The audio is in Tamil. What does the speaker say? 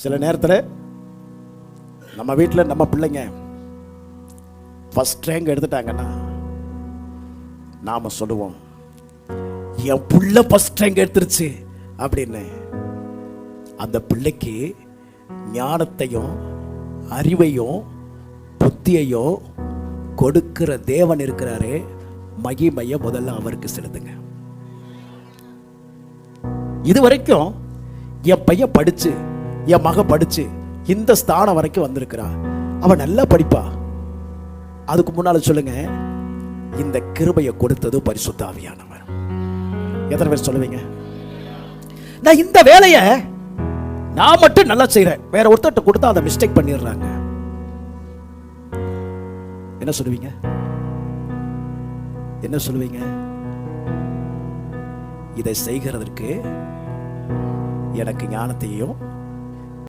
சில நேரத்தில் நம்ம வீட்டில் நம்ம பிள்ளைங்க ஃபஸ்ட் ரேங்க் எடுத்துட்டாங்கன்னா நாம் சொல்லுவோம் என் புள்ள ஃபஸ்ட் ரேங்க் எடுத்துருச்சு அப்படின்னு. அந்த பிள்ளைக்கு ஞானத்தையும் அறிவையும் புத்தியையும் கொடுக்கிற தேவன் இருக்கிறாரே மகிமையை முதல்ல அவருக்கு செலுத்துங்க. இது வரைக்கும் என் பையன் படிச்சு என் மக படிச்சு இந்த ஸ்தானம் வரைக்கும் வந்திருக்கிறா அவன் நல்லா படிப்பா. அதுக்கு முன்னால சொல்லுங்க இந்த கிருபையை கொடுத்தது பரிசுத்தாவியானவர் எத்தனை பேர் சொல்லுவீங்க? நான் இந்த வேலையை நான் மட்டும் நல்லா செய்கிறேன் வேற ஒருத்தர்கிட்ட கொடுத்தா அதை மிஸ்டேக் பண்ணிடுறாங்க. என்ன சொல்லுவீங்க? என்ன சொல்லுவீங்க? இதை செய்கிறதற்கு எனக்கு ஞானத்தையும்